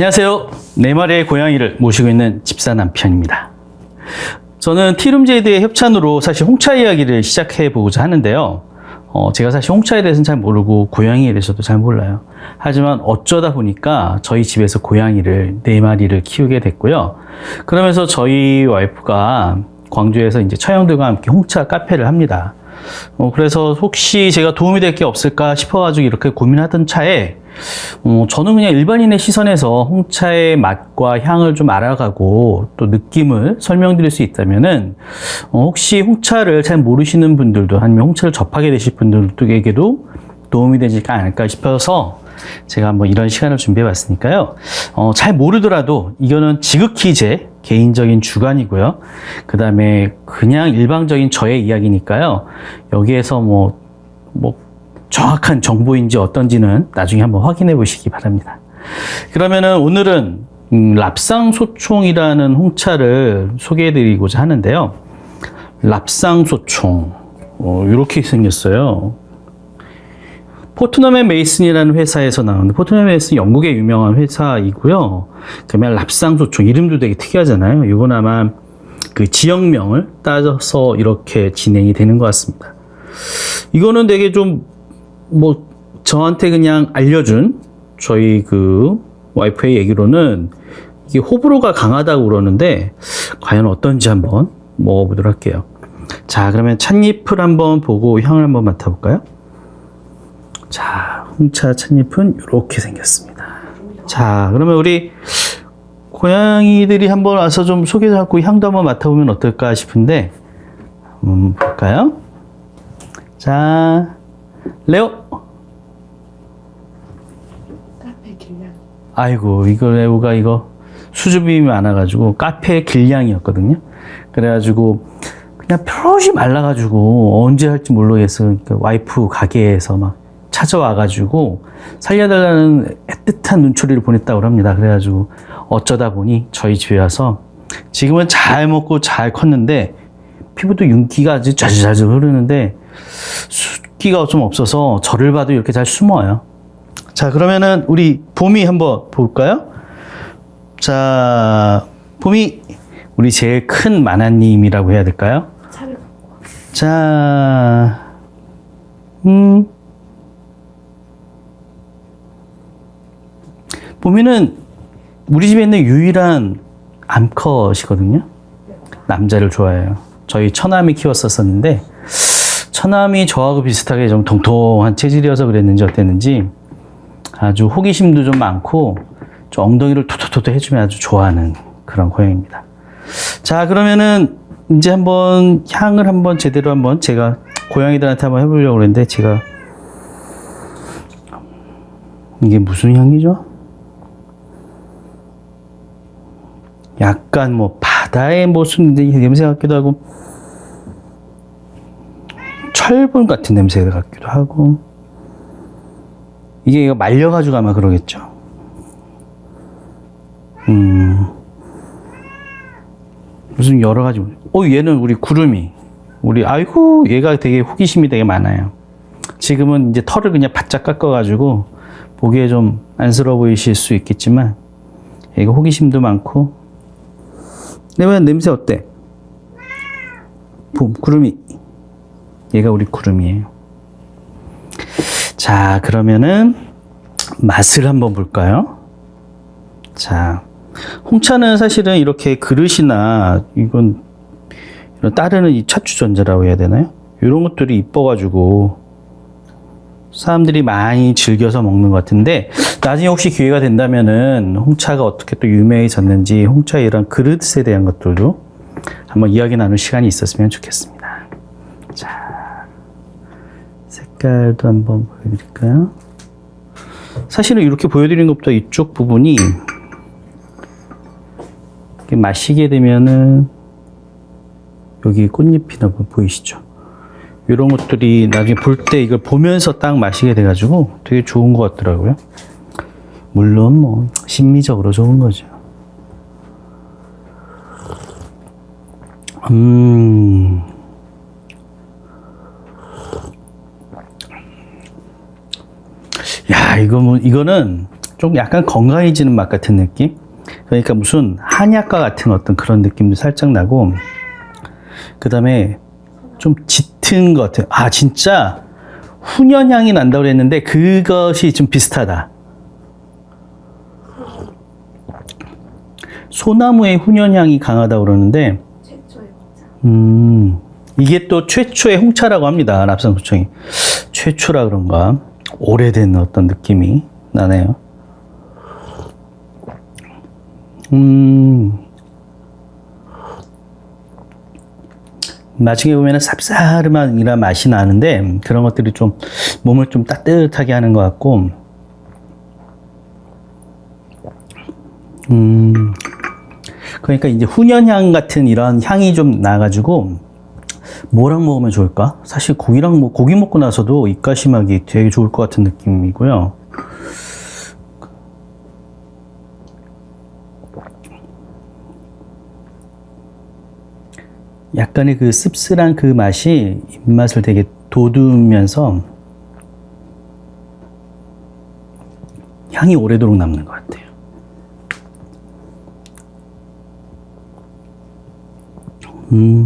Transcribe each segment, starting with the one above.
안녕하세요. 네 마리의 고양이를 모시고 있는 집사 남편입니다. 저는 티룸제이드의 협찬으로 사실 홍차 이야기를 시작해 보고자 하는데요. 어, 제가 사실 홍차에 대해서는 잘 모르고 고양이에 대해서도 잘 몰라요. 하지만 어쩌다 보니까 저희 집에서 고양이를 네 마리를 키우게 됐고요. 그러면서 저희 와이프가 광주에서 이제 처형들과 함께 홍차 카페를 합니다. 어, 그래서 혹시 제가 도움이 될 게 없을까 싶어가지고 이렇게 고민하던 차에 어, 저는 그냥 일반인의 시선에서 홍차의 맛과 향을 좀 알아가고 또 느낌을 설명드릴 수 있다면은 어, 혹시 홍차를 잘 모르시는 분들도 아니면 홍차를 접하게 되실 분들에게도 도움이 되지 않을까 싶어서 제가 한번 이런 시간을 준비해 봤으니까요. 어, 잘 모르더라도 이거는 지극히 제 개인적인 주관이고요. 그 다음에 그냥 일방적인 저의 이야기니까요. 여기에서 뭐, 뭐, 정확한 정보인지 어떤지는 나중에 한번 확인해 보시기 바랍니다. 그러면은 오늘은 음, 랍상소총이라는 홍차를 소개해 드리고자 하는데요. 랍상소총. 어, 이렇게 생겼어요. 포트넘 앤 메이슨이라는 회사에서 나오는데 포트넘 앤 메이슨 영국의 유명한 회사이고요. 그러면 랍상소총 이름도 되게 특이하잖아요. 이건 아마 그 지역명을 따져서 이렇게 진행이 되는 것 같습니다. 이거는 되게 좀 뭐 저한테 그냥 알려준 저희 그 와이프의 얘기로는 이게 호불호가 강하다고 그러는데 과연 어떤지 한번 먹어보도록 할게요. 자, 그러면 찻잎을 한번 보고 향을 한번 맡아볼까요? 자, 홍차 찻잎은 이렇게 생겼습니다. 자, 그러면 우리 고양이들이 한번 와서 좀 소개하고 향도 한번 맡아보면 어떨까 싶은데, 음, 볼까요? 자, 레오. 카페 길냥 아이고, 이거 레오가 이거 수줍음이 많아가지고 카페 길냥이었거든요. 그래가지고 그냥 표시 말라가지고 언제 할지 모르겠어. 그 와이프 가게에서 막 찾아와가지고 살려달라는 애틋한 눈초리를 보냈다고 합니다. 그래가지고 어쩌다 보니 저희 집에 와서 지금은 잘 먹고 잘 컸는데 피부도 윤기가 아주 자주자주 흐르는데 숫기가 좀 없어서 저를 봐도 이렇게 잘 숨어요. 자, 그러면은 우리 봄이 한번 볼까요? 자, 봄이 우리 제일 큰 만화님이라고 해야 될까요? 자, 음. 봄이는 우리 집에 있는 유일한 암컷이거든요. 남자를 좋아해요. 저희 처남이 키웠었었는데, 처남이 저하고 비슷하게 좀 통통한 체질이어서 그랬는지 어땠는지 아주 호기심도 좀 많고, 좀 엉덩이를 토토토토 해주면 아주 좋아하는 그런 고양이입니다. 자, 그러면은 이제 한번 향을 한번 제대로 한번 제가 고양이들한테 한번 해보려고 그랬는데 제가 이게 무슨 향이죠? 약간 뭐 바다의 무슨 냄새 같기도 하고 철분 같은 냄새 같기도 하고 이게 말려가지고 아마 그러겠죠. 음. 무슨 여러 가지. 어, 얘는 우리 구름이. 우리, 아이고, 얘가 되게 호기심이 되게 많아요. 지금은 이제 털을 그냥 바짝 깎아가지고 보기에 좀 안쓰러워 보이실 수 있겠지만 얘가 호기심도 많고. 내가 냄새 어때? 봄, 구름이. 얘가 우리 구름이에요. 자, 그러면은 맛을 한번 볼까요? 자, 홍차는 사실은 이렇게 그릇이나 이건 이런 따르는 이 차추전자라고 해야 되나요? 이런 것들이 이뻐가지고 사람들이 많이 즐겨서 먹는 것 같은데 나중에 혹시 기회가 된다면은 홍차가 어떻게 또 유명해졌는지 홍차 이런 그릇에 대한 것들도 한번 이야기 나눌 시간이 있었으면 좋겠습니다. 자, 색깔도 한번 보여드릴까요? 사실은 이렇게 보여드리는 것보다 이쪽 부분이 이렇게 마시게 되면은 여기 꽃잎이나 뭐 보이시죠? 이런 것들이 나중에 볼 때 이걸 보면서 딱 마시게 돼가지고 되게 좋은 것 같더라고요. 물론 뭐 심미적으로 좋은 거죠. 음. 야, 이거 뭐, 이거는 좀 약간 건강해지는 맛 같은 느낌? 그러니까 무슨 한약과 같은 어떤 그런 느낌도 살짝 나고, 그 다음에 좀 짙은 것 같아요. 아, 진짜 훈연향이 난다고 그랬는데 그것이 좀 비슷하다. 소나무의 훈연향이 강하다고 그러는데. 음, 이게 또 최초의 홍차라고 합니다. 랍산구청이. 최초라 그런가. 오래된 어떤 느낌이 나네요. 음, 나중에 보면 쌉싸름한 이런 맛이 나는데 그런 것들이 좀 몸을 좀 따뜻하게 하는 것 같고, 음, 그러니까 이제 훈연향 같은 이런 향이 좀 나가지고 뭐랑 먹으면 좋을까? 사실 고기랑 뭐 고기 먹고 나서도 입가심하기 되게 좋을 것 같은 느낌이고요. 약간의 그 씁쓸한 그 맛이 입맛을 되게 돋우면서 향이 오래도록 남는 것 같아요. 음,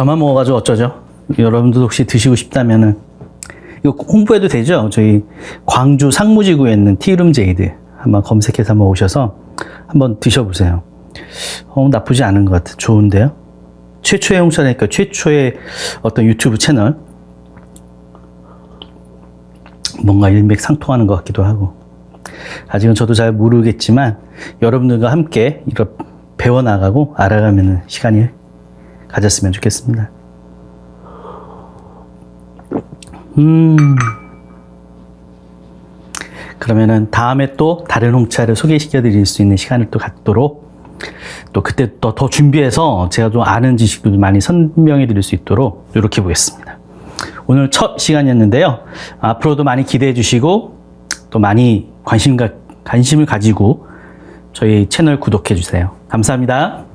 저만 먹어가지고 어쩌죠? 여러분들 혹시 드시고 싶다면은 이거 홍보해도 되죠? 저희 광주 상무지구에 있는 티룸 제이드 한번 검색해서 한번 오셔서 한번 드셔보세요. 어, 나쁘지 않은 것 같아요. 좋은데요? 최초의 홍차니까 최초의 어떤 유튜브 채널 뭔가 일맥상통하는 것 같기도 하고 아직은 저도 잘 모르겠지만 여러분들과 함께 이렇게 배워나가고 알아가는 시간이 가졌으면 좋겠습니다. 음. 그러면은 다음에 또 다른 홍차를 소개시켜 드릴 수 있는 시간을 또 갖도록 또 그때 또 더 준비해서 제가 좀 아는 지식도 많이 설명해 드릴 수 있도록 노력해 보겠습니다. 오늘 첫 시간이었는데요. 앞으로도 많이 기대해 주시고 또 많이 관심과 관심을 가지고 저희 채널 구독해 주세요. 감사합니다.